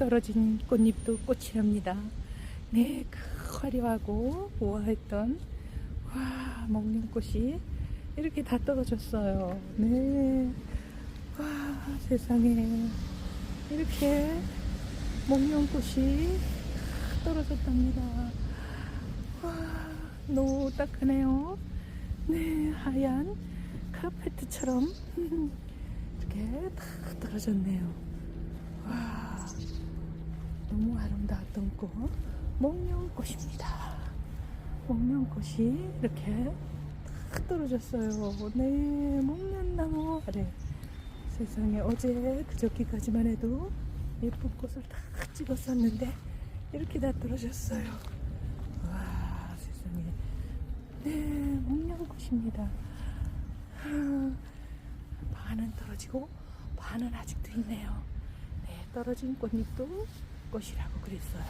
떨어진 꽃잎도 꽃이랍니다. 네, 그 화려하고 우아했던 와 목련꽃이 이렇게 다 떨어졌어요. 네, 와 세상에 이렇게 목련꽃이 다 떨어졌답니다. 와 너무 따끈해요. 네, 하얀 카페트처럼 이렇게 다 떨어졌네요. 와, 꽃, 목련꽃입니다. 목련꽃이 이렇게 다 떨어졌어요. 네, 목련나무 아래. 세상에 어제 그저께까지만 해도 예쁜 꽃을 다 찍었었는데 이렇게 다 떨어졌어요. 와, 세상에. 네, 목련꽃입니다. 아, 반은 떨어지고 반은 아직도 있네요. 네, 떨어진 꽃잎도 꽃이라고 그랬어요.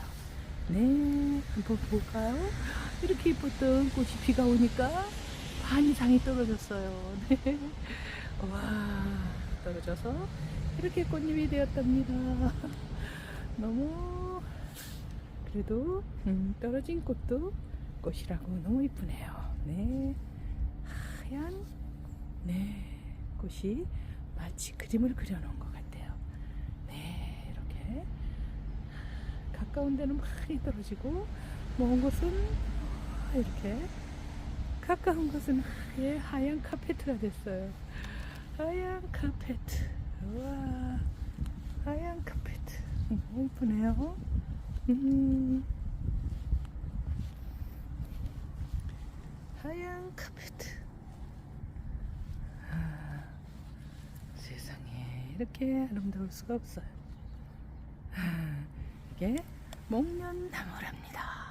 네, 한번 볼까요? 이렇게 예뻤던 꽃이 비가 오니까 반 이상이 떨어졌어요. 네. 와, 떨어져서 이렇게 꽃잎이 되었답니다. 너무 그래도 음, 떨어진 꽃도 꽃이라고 너무 이쁘네요. 네, 하얀 네 꽃이 마치 그림을 그려놓은 것 같아요. 네, 이렇게 가까운 데는 많이 떨어지고 먼 곳은 이렇게 가까운 곳은 아예 하얀 카페트가 됐어요. 하얀 카페트. 와, 하얀 카페트. 너무 이쁘네요. 음. 하얀 카페트. 아, 세상에 이렇게 아름다울 수가 없어요. 아, 이게 목련나무랍니다.